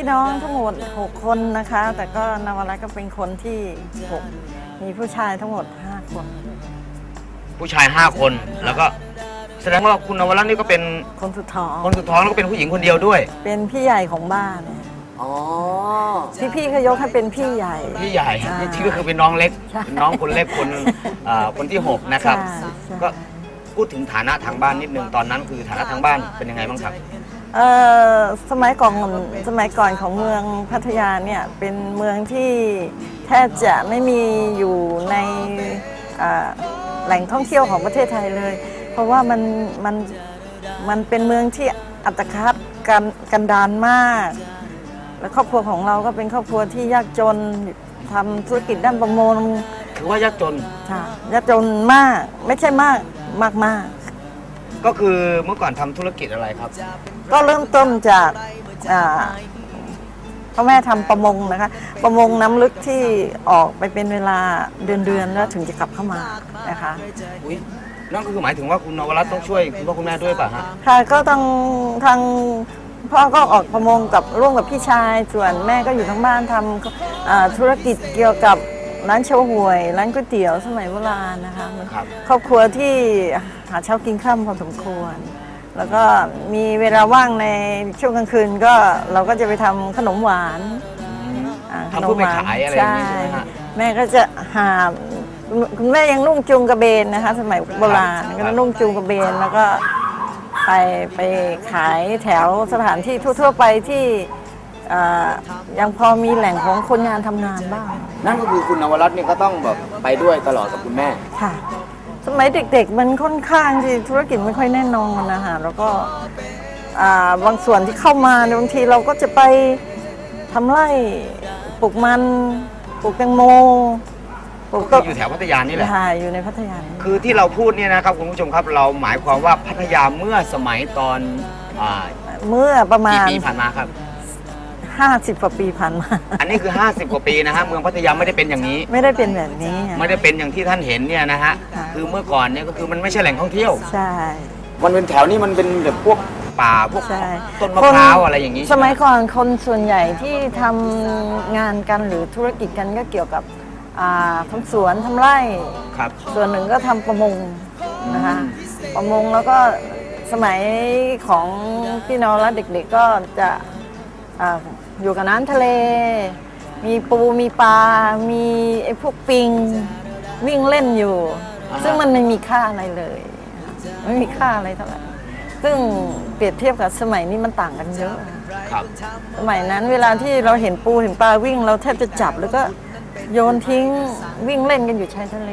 พี่น้องทั้งหมด 6 คนนะคะ แต่ก็นวรัตน์ก็เป็นคนที่ 6 มีผู้ชายทั้งหมด 5 คน ผู้ชาย5คนแล้วก็แสดงว่าคุณนวรัตน์นี่ก็เป็นคนสุดท้อง คนสุดท้องแล้วก็เป็นผู้หญิงคนเดียวด้วยเป็นพี่ใหญ่ของบ้านอ๋อที่พี่เขายกให้เป็นพี่ใหญ่ พี่ใหญ่ใช่นี่ที่ก็คือเป็นน้องเล็กใช่เป็นน้องคนเล็กคนอ่าคนที่หกนะครับ ใช่ใช่ ก็พูดถึงฐานะทางบ้านนิดนึงตอนนั้นคือฐานะทางบ้านเป็นยังไงบ้างครับ เอ่อสมัยก่อนสมัยก่อนของเมืองพัทยาเนี่ยเป็นเมืองที่แทบจะไม่มีอยู่ในอ่าแหล่งท่องเที่ยวของประเทศไทยเลย เพราะว่ามันมันมันเป็นเมืองที่อัตคัดกันกันดานมาก และครอบครัวของเราก็เป็นครอบครัวที่ยากจนทำธุรกิจด้านประมงคือว่ายากจนค่ะยากจนมากไม่ใช่มากมากมาก ก็คือเมื่อก่อนทำธุรกิจอะไรครับ ก็เริ่มต้นจากอ่าพ่อแม่ทำประมงนะคะ ประมงน้ำลึกที่ออกไปเป็นเวลาเดือนๆแล้วถึงจะกลับเข้ามานะคะ อุ้ยนั่นก็คือหมายถึงว่าคุณนวรัตน์ต้องช่วยคุณพ่อคุณแม่ด้วยป่ะฮะ ค่ะก็ทางทางพ่อก็ออกประมงกับร่วมกับพี่ชาย ส่วนแม่ก็อยู่ทั้งบ้านทำอ่าธุรกิจเกี่ยวกับ ร้านเชาหวย ร้านก๋วยเตี๋ยวสมัยโบราณนะคะมันครับ ครอบครัวที่หาเช้ากินข้ามพอสมควร แล้วก็มีเวลาว่างในช่วงกลางคืนก็เราก็จะไปทำขนมหวานอ่าทำเพื่อไปขายอะไรอย่างนี้ใช่ไหมฮะ แม่ก็จะหาคุณแม่ยังนุ่งจูงกระเบนนะคะ สมัยโบราณครับก็จะนุ่งจูงกระเบนแล้วก็ไปไปขายแถวสถานที่ทั่ว ๆ ไปที่ อ่ายังพอมีแหล่งของคนงานทำงานบ้างนั่นก็คือคุณนวรัตน์เนี่ยก็ต้องแบบไปด้วยตลอดกับคุณแม่ ค่ะ สมัยเด็กๆ มันค่อนข้างที่ธุรกิจไม่ค่อยแน่นอนนะคะแล้วก็อ่าบางส่วนที่เข้ามาเนี่ยบางทีเราก็จะไปทำไร่ปลูกมันปลูกแตงโมปลูกก็ต้นอยู่แถวพัทยานี่แหละ ค่ะอยู่ในพัทยานี่คือที่เราพูดเนี่ยนะครับคุณผู้ชมครับเราหมายความว่าพัทยาเมื่อสมัยตอนอ่าเมื่อประมากี่ณ ปีผ่านมาครับ 50กว่าปีผ่านมา อันนี้คือ 50 กว่าปีนะฮะเมืองพัทยาไม่ได้เป็นอย่างนี้ ไม่ได้เป็นแบบนี้อะ ไม่ได้เป็นอย่างที่ท่านเห็นเนี่ยนะฮะค่ะ คือเมื่อก่อนเนี่ยก็คือมันไม่ใช่แหล่งท่องเที่ยว ใช่มันเป็นแถวนี้มันเป็นแบบพวกป่าพวก ใช่ต้นมะพร้าวอะไรอย่างนี้สใช่ไหมัยก่อนคนส่วนใหญ่ที่ทำงานกันหรือธุรกิจกันก็เกี่ยวกับอ่าทำสวนทำไร่ ครับส่วนหนึ่งก็ทำประมงนะคะอืมประมงแล้วก็สมัยของพี่น้องและเด็กๆก็จะอา อยู่กับน้ำทะเล มีปูมีปลา มีไอ้พวกปิง วิ่งเล่นอยู่ ซึ่งมันไม่มีค่าอะไรเลย ไม่มีค่าอะไรเท่าไหร่ซึ่งเปรียบเทียบกับสมัยนี้มันต่างกันเยอะ ครับ สมัยนั้นเวลาที่เราเห็นปูเห็นปลาวิ่งเราแทบจะจับแล้วก็โยนทิ้งวิ่งเล่นกันอยู่ชายทะเล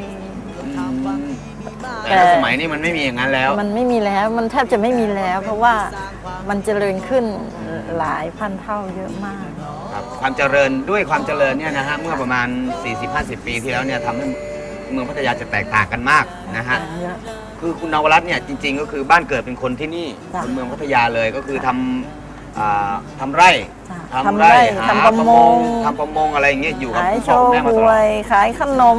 แต่ในสมัยนี้มันไม่มีอย่างนั้นแล้ว มันไม่มีแล้วมันแทบจะไม่มีแล้ว เพราะว่ามันเจริญขึ้น หลายพันเท่าเยอะมาก ครับความเจริญด้วยความเจริญเนี่ยนะฮะเมื่อประมาณ 40-50 ปีที่แล้วเนี่ยทำให้เมืองพัทยาจะแตกต่างกันมากนะฮะเยอะคือคุณนวรัตน์เนี่ยจริง ๆ ก็คือบ้านเกิดเป็นคนที่นี่จ้ะเป็นเมืองพัทยาเลยก็คือทำอ่าทำไร่จ้ะทำทำไร่ไร่หาทำประมงทำประมงอะไรอย่างเงี้ยอยู่กับขายคุณโชพ่อคุณว์แม่มาหตลวอดยขายขนม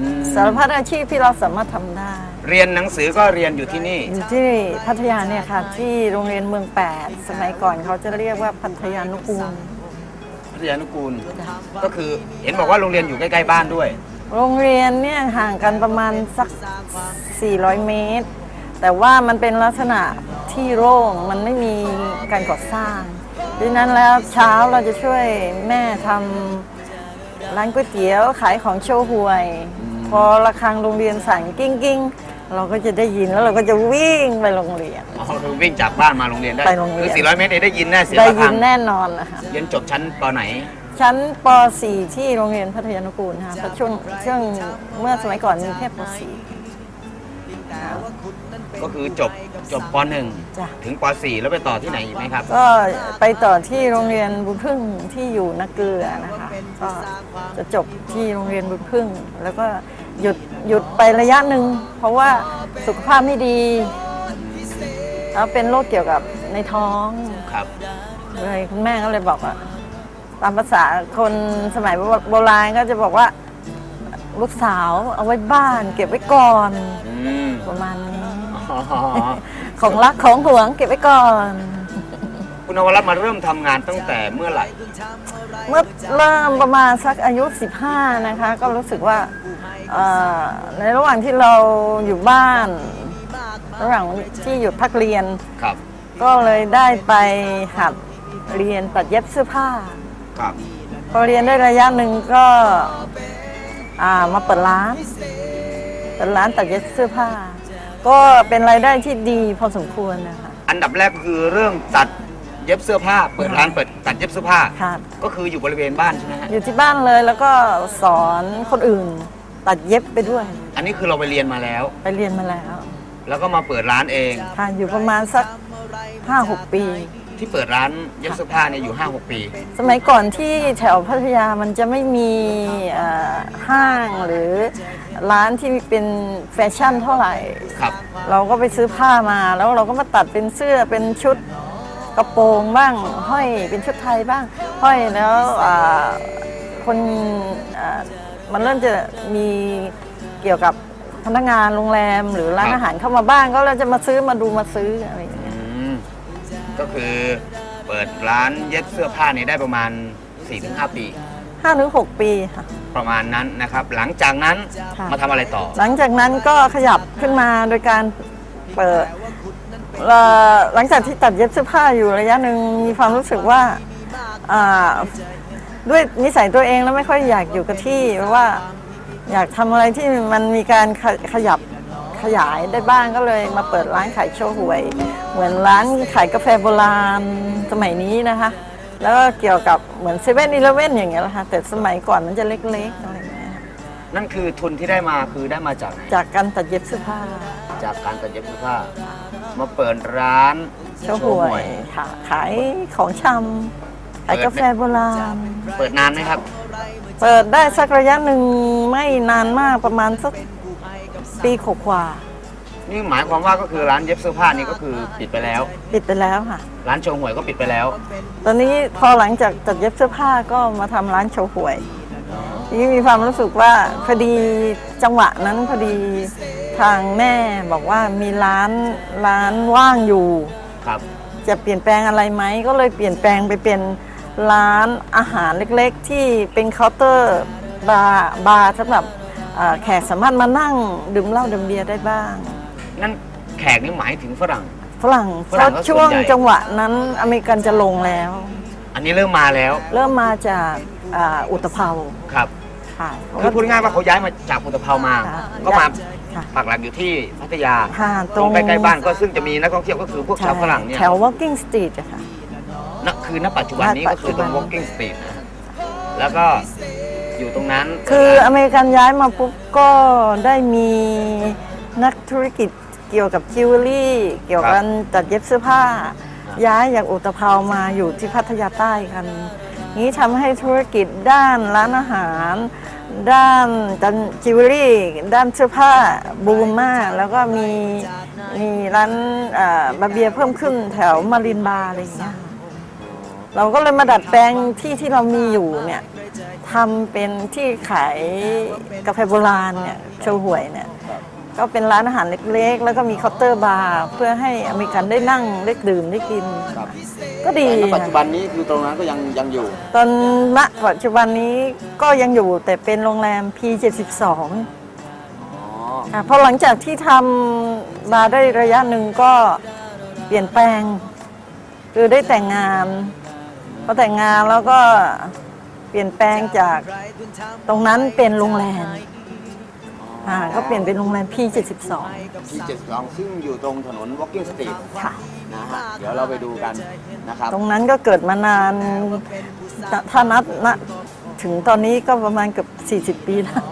อืม สารพัดอาชีพที่เราสามารถทำได้ เรียนหนังสือก็เรียนอยู่ที่นี่ อยู่ที่พัทยาเนี่ยค่ะ ที่โรงเรียนเมืองแปดสมัยก่อนเขาจะเรียกว่าพัทยานุกูลพัทยานุกูล ก็คือเห็นบอกว่าโรงเรียนอยู่ใกล้ๆบ้านด้วย โรงเรียนเนี่ยห่างกันประมาณสัก 400 เมตร แต่ว่ามันเป็นลักษณะที่โล่งมันไม่มีการก่อสร้างดังนั้นแล้วเช้าเราจะช่วยแม่ทำร้านก๋วยเตี๋ยวขายของโชว์หวย พอระฆังโรงเรียนสั่งกิ้งกิ้ง เราก็จะได้ยินแล้วเราก็จะวิ่งไปโรงเรียน อ๋อคือวิ่งจากบ้านมาโรงเรียนได้ไปโรงเรียน คือ400 เมตรเนี่ยได้ยินแน่เสียงได้ระยิฆันงแน่นอนนะคะเรียนจบชั้นปไหน ชั้นป .4 ที่โรงเรียนพัทยานุกูลนะคะเพราะช่วงช่วงเมื่อสมัยก่อนมีแค่ป .4 ก็คือจบจบปจ้ะ .1 ถึงป .4 แล้วไปต่อที่ไหนอีกไหมครับก็ไปต่อที่โรงเรียนบุญพึ่งที่อยู่นักเกลือนะคะก็จะจบที่โรงเรียนบุญพึ่ง แล้วก็หยุด หยุดไประยะหนึ่งเพราะว่าสุขภาพไม่ดีแล้วเป็นโรคเกี่ยวกับในท้องครับเลยคุณแม่ก็เลยบอกว่าตามภาษาคนสมัยโบราณก็จะบอกว่าลูกสาวเอาไว้บ้าน เก็บไว้ก่อนอืมประมาณนี้อ๋อของรักของหวงเก็บไว้ก่อนคุณนวรัตน์มาเริ่มทำงานตั้งแต่เมื่อไหร่ เมื่อเริ่มประมาณสักอายุ 15 นะคะ ก็รู้สึกว่าเอ่อ ในระหว่างที่เราอยู่บ้าน ระหว่างที่หยุดพักเรียน ครับ ก็เลยได้ไปหัดเรียนตัดเย็บเสื้อผ้า ครับ พอเรียนได้ระยะหนึ่งก็อ่ามาเปิดร้านเปิดร้านตัดเย็บเสื้อผ้า ก็เป็นรายได้ที่ดีพอสมควรนะคะอันดับแรกคือเรื่องตัดเย็บเสื้อผ้า เปิดร้านเปิดตัดเย็บเสื้อผ้าค่ะก็คืออยู่บริเวณบ้านใช่ไหมฮะอยู่ที่บ้านเลยแล้วก็สอนคนอื่น ตัดเย็บไปด้วย อันนี้คือเราไปเรียนมาแล้ว ไปเรียนมาแล้ว แล้วก็มาเปิดร้านเองค่ะอยู่ประมาณสัก5-6ปี ที่เปิดร้านเย็บเสื้อผ้าเนี่ยอยู่5-6ปี สมัยก่อนที่แถวพัทยามันจะไม่มีเอ่อห้างหรือร้านที่เป็นแฟชั่นเท่าไหร่ ครับ เราก็ไปซื้อผ้ามาแล้วเราก็มาตัดเป็นเสื้อเป็นชุดกระโปรงบ้าง ห้อยเป็นชุดไทยบ้าง ห้อยแล้วอ่าคนอ่า มันเริ่มจะมีเกี่ยวกับพนักงานโรงแรมหรือร้านครับอาหารเข้ามาบ้างก็เราจะมาซื้อมาดูมาซื้ออะไรอย่างเงี้ยอืมก็คือเปิดร้านเย็บเสื้อผ้าเนี่ยได้ประมาณ 4-5 ปี ห้าถึงหกปีค่ะ ประมาณนั้นนะครับ หลังจากนั้นค่ะ มาทำอะไรต่อ หลังจากนั้นก็ขยับขึ้นมาโดยการเปิดเอ่อหลังจากที่ตัดเย็บเสื้อผ้าอยู่ระยะหนึ่งมีความรู้สึกว่าอ่า ด้วยนิสัยตัวเองแล้วไม่ค่อยอยากอยู่กับที่เพราะว่า อยากทำอะไรที่มันมีการขขยับขยายได้บ้างก็เลยมาเปิดร้านขายโชว์หวย เหมือนร้านขายกาแฟโบราณสมัยนี้นะคะ แล้วก็เกี่ยวกับเหมือนเซเว่นอีเลเว่นอย่างเงี้ยแหละค่ะแต่สมัยก่อนมันจะเล็กๆอะไรอย่างเงี้ยนั่นคือทุนที่ได้มาคือได้มาจากไหนจากการตัดเย็บเสื้อผ้า จากการตัดเย็บเสื้อผ้า มาเปิดร้านโชว์หวยค่ะขายของชำ ขายกาแฟโบราณ เปิดนานไหมครับ เปิดได้สักระยะหนึ่งไม่นานมากประมาณสักปีกว่านี่หมายความว่าก็คือร้านเย็บเสื้อผ้านี่ก็คือปิดไปแล้วๆปิดไปแล้วค่ะ ร้านโชว์หวยก็ปิดไปแล้ว ตอนนี้พอหลังจากตัดเย็บเสื้อผ้าก็มาทำร้านโชว์หวยทีนี้มีความรู้สึกว่าพอดีจังหวะนั้นพอดีทางแม่บอกว่ามีร้านร้านว่างอยู่ครับ จะเปลี่ยนแปลงอะไรไหมก็เลยเปลี่ยนแปลงไปเป็น ร้านอาหารเล็กๆ ที่เป็นเคาน์เตอร์บาร์บาร์สำหรับเอ่อแขกสามารถมานั่งดื่มเหล้าดื่มเบียร์ได้บ้าง นั่นแขกนี่หมายถึงฝรั่ง ฝรั่งฝเพรั่งราะก็ส่วนช่วงใหญ่ จังหวะนั้นอเมริกันจะลงแล้ว อันนี้เริ่มมาแล้วเริ่มมาจากอ่าอุตภเปาครับค่ะคือพูดง่ายๆว่าเขาย้ายมาจากอุตภเปามา ค่ะก็มาค่ะปักหลักอยู่ที่พัทยา ค่ะตรงใกล้ๆบ้านก็ซึ่งจะมีนักท่องเที่ยวก็คือพวกชาวฝรั่งเนี่ย แถว Walking Street อะค่ะ ณคือณปัจจุบันนี้ณปัก็จคืจุอบัตรนง walking street นะฮะแล้วก็อยู่ตรงนั้นคืออเมริกันย้ายมาปุ๊บก็ได้มีนักธุรกิจเกี่ยวกับจิวเวลรี่ เกี่ยวกับตัดเย็บเสื้อผ้า ย้ายจากอุตภเปามาอยู่ที่พัทยาใต้กัน นี้ทำให้ธุรกิจด้านร้านอาหาร ด้านจันจิวเวลรี่ ด้านเสื้อผ้าบูมมาก แล้วก็มีมีร้านอ่าบาเบียร์เพิ่มขึ้นแถวมารินบาร์อะไรอย่างเงี้ย เราก็เลยมาดัดแปลงที่ที่เรามีอยู่เนี่ยทำเป็นที่ขายกาแฟโบราณเนี่ยโชว์หวยเนี่ยก็เป็นร้านอาหารเล็กๆ แล้วก็มีเคาน์เตอร์บาร์เพื่อให้อเมริกันได้นั่งได้ดื่มได้กินก็ดีแต่ณปัจจุบันนี้คือตรงนั้นก็ยังยังอยู่ ตอนณปัจจุบันนี้ก็ยังอยู่แต่เป็นโรงแรม P72 อ๋อค่ะพอหลังจากที่ทำมาได้ระยะหนึ่งก็เปลี่ยนแปลง คือได้แต่งงาน พอแต่งงานแล้วก็เปลี่ยนแปลงจากตรงนั้นเป็นโรงแรมอ่าก็เปลี่ยนเป็นโรงแรม P72 ที่เจ็ดสองซึ่งอยู่ตรงถนน walking street ค่ะ นะฮะ เดี๋ยวเราไปดูกันนะครับ ตรงนั้นก็เกิดมานานถ้านับณถึงตอนนี้ก็ประมาณเกือบ40 ปีแล้ว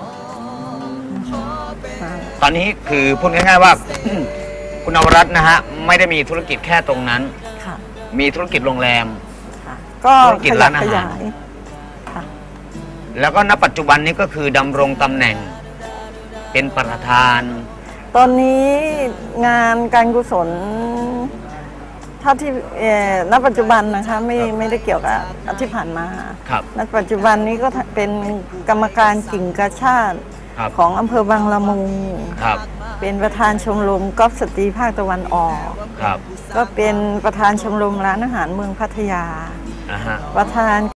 อ่าตอนนี้คือพูดง่ายๆว่า คุณนวรัตน์นะฮะ ไม่ได้มีธุรกิจแค่ตรงนั้น ค่ะ มีธุรกิจโรงแรมค่ะ ก็ธุรกิจขยร้านอาหารยค่ะแล้วก็ณปัจจุบันนี้ก็คือดำรงตำแหน่ง เป็นประธาน ตอนนี้งานการกุศล ถ้าที่เอ่อณปัจจุบันนะคะไม่ไม่ได้เกี่ยวกับที่ผ่านมาครับณปัจจุบันนี้ก็เป็นกรรมการกิ่งกระชาติครับของอำเภอบางละมุง ครับเป็นประธานชมรมกอล์ฟสตรีภาคตะวันออก ครับ ก็เป็นประธานชมรมร้านอาหารเมืองพัทยา อ่าฮประธาน